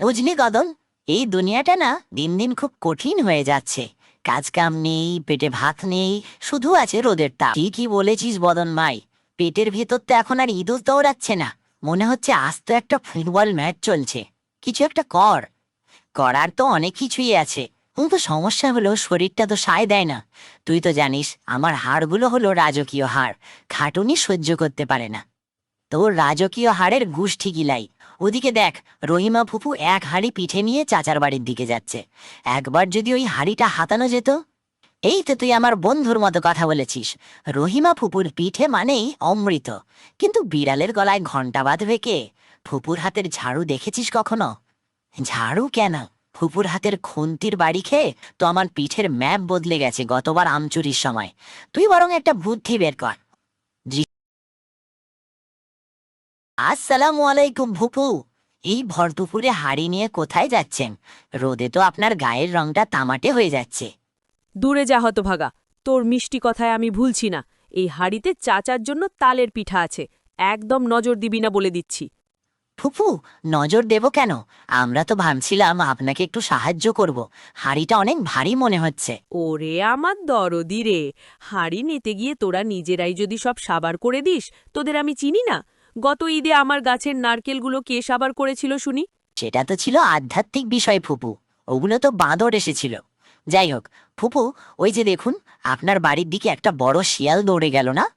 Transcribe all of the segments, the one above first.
বুঝলি কদল এই দুনিয়াটা না দিন দিন খুব কঠিন হয়ে যাচ্ছে। কাজ কাম নেই, পেটে ভাত নেই, শুধু আছে রোদের তাপ। ঠিকই বলেছিস বদন মাই, পেটের ভেতর তো এখন আর ইঁদুর দৌড়াচ্ছে না। মনে হচ্ছে আজ তো একটা ফুটবল ম্যাচ চলছে। কিছু একটা কর। করার তো অনেক কিছুই আছে। কিন্তু সমস্যা হলো শরীরটা তো সায় দেয় না। তুই তো জানিস, আমার হাড়গুলো হলো রাজকীয় হাড়। খাটুনি সহ্য করতে পারে না। তোর রাজকীয় হাড়ের গুষ্ঠি গিলাই ওদিকে দেখ, রহিমা ফুপু এক হাড়ি পিঠে নিয়ে চাচার বাড়ির দিকে যাচ্ছে। একবার যদি ওই হাড়িটা হাতানো যেত? এই তো তুই আমার বন্ধুর মতো কথা বলেছিস। রহিমা ফুপুর পিঠে মানেই অমৃত। কিন্তু বিড়ালের গলায় ঘণ্টা বাঁধবে কে? ফুপুর হাতের ঝাড়ু দেখেছিস কখনো? ঝাড়ু কেন? ফুপুর হাতের খুন্তির বাড়ি খেয়ে তো আমার পিঠের ম্যাপ বদলে গেছে গতবার আমচুরির সময়। তুই বরং একটা বুদ্ধি বের কর। আসসালামু আলাইকুম ভুপু এই ভর দুপুরে হাড়ি নিয়ে কোথায় যাচ্ছেন? রোদে তো আপনার গায়ের রংটা তামাটে হয়ে যাচ্ছে। দূরে যা হতভাগা। তোর মিষ্টি কথায় আমি ভুলছি না। এই হাড়িতে চাচার জন্য তালের পিঠা আছে। একদম নজর দিবি না বলে দিচ্ছি। ফুপু নজর দেব কেন? আমরা তো ভাবছিলাম আপনাকে একটু সাহায্য করব। হাড়িটা অনেক ভারী মনে হচ্ছে। ওরে আমার দরদি রে। হাড়ি নিতে গিয়ে তোরা নিজেরাই যদি সব সাবার করে দিস তোদের আমি চিনি না। গত ঈদে আমার গাছের নারকেলগুলো কে সাবার করেছিল শুনি? সেটা তো ছিল আধ্যাত্মিক বিষয় ফুপু। ওগুলো তো বাঁদর এসেছিল। যাই হোক ফুপু ওই যে দেখুন আপনার বাড়ির দিকে একটা বড় শিয়াল দৌড়ে গেল না?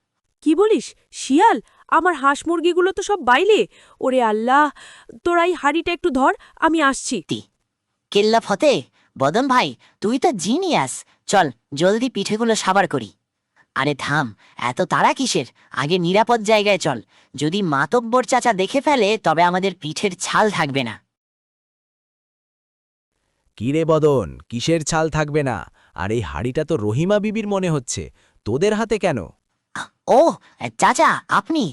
কি বলিস? শিয়াল? আমার হাঁস মুরগিগুলো তো সব বাইলে। ওরে আল্লাহ তোরাই হাড়িটা একটু ধর আমি আসছি। কেল্লা ফতে বদন ভাই তুই তো জিনিয়াস। চল জলদি পিঠেগুলো সাবার করি। আরে থাম এত তাড়া কিসের? আগে নিরাপদ জায়গায় চল। যদি মাতব্বর চাচা দেখে ফেলে তবে আমাদের পিঠের ছাল থাকবে না। কিরে বদন কিসের ছাল থাকবে না? আর এই হাড়িটা তো রহিমা বিবির মনে হচ্ছে। তোদের হাতে কেন? ও চাচা আপনি?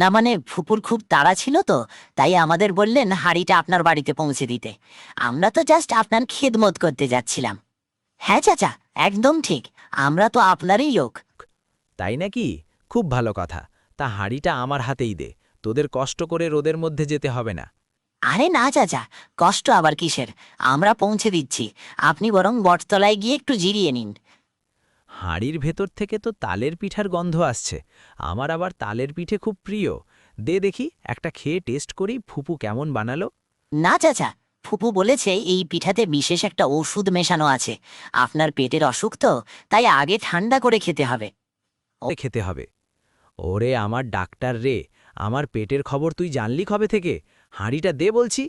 না মানে ফুপুর খুব তাড়া ছিল তো তাই আমাদের বললেন হাড়িটা আপনার বাড়িতে পৌঁছে দিতে। আমরা তো জাস্ট আপনার খেদমত করতে যাচ্ছিলাম। হ্যাঁ চাচা একদম ঠিক। আমরা তো আপনারই লোক। তাই নাকি? খুব ভালো কথা। তা হাঁড়িটা আমার হাতেই দে। তোদের কষ্ট করে রোদের মধ্যে যেতে হবে না। আরে না চাচা। কষ্ট আবার কিসের? আমরা পৌঁছে দিচ্ছি। আপনি বরং বটতলায় গিয়ে একটু জিরিয়ে নিন। হাঁড়ির ভেতর থেকে তো তালের পিঠার গন্ধ আসছে। আমার আবার তালের পিঠে খুব প্রিয়। দে দেখি একটা খেয়ে টেস্ট করি ফুপু কেমন বানালো। না চাচা। ফুপু বলেছে এই পিঠাতে বিশেষ একটা ওষুধ মেশানো আছে। আপনার পেটের অসুখ তো তাই আগে ঠান্ডা করে খেতে হবে। খেতে হবে। ওরে আমার ডাক্তার রে, আমার পেটের খবর তুই জানলি কবে থেকে? হাঁড়িটা দে বলছি।